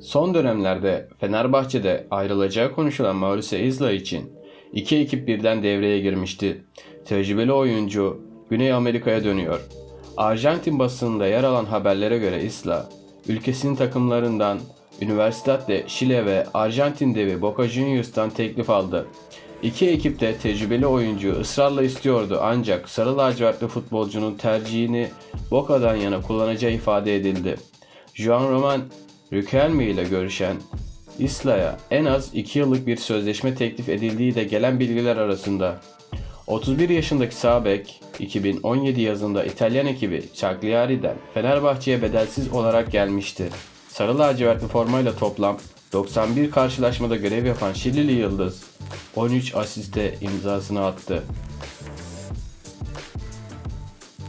Son dönemlerde Fenerbahçe'de ayrılacağı konuşulan Mauricio Isla için iki ekip birden devreye girmişti. Tecrübeli oyuncu Güney Amerika'ya dönüyor. Arjantin basınında yer alan haberlere göre Isla, ülkesinin takımlarından Universidad de Chile ve Arjantin devi Boca Juniors'tan teklif aldı. İki ekip de tecrübeli oyuncuyu ısrarla istiyordu ancak sarı lacivertli futbolcunun tercihini Boca'dan yana kullanacağı ifade edildi. Juan Roman Riquelme ile görüşen Isla'ya en az 2 yıllık bir sözleşme teklif edildiği de gelen bilgiler arasında. 31 yaşındaki sağ bek 2017 yazında İtalyan ekibi Cagliari'den Fenerbahçe'ye bedelsiz olarak gelmişti. Sarı lacivertli formayla toplam 91 karşılaşmada görev yapan Şilili Yıldız 13 asiste imzasını attı.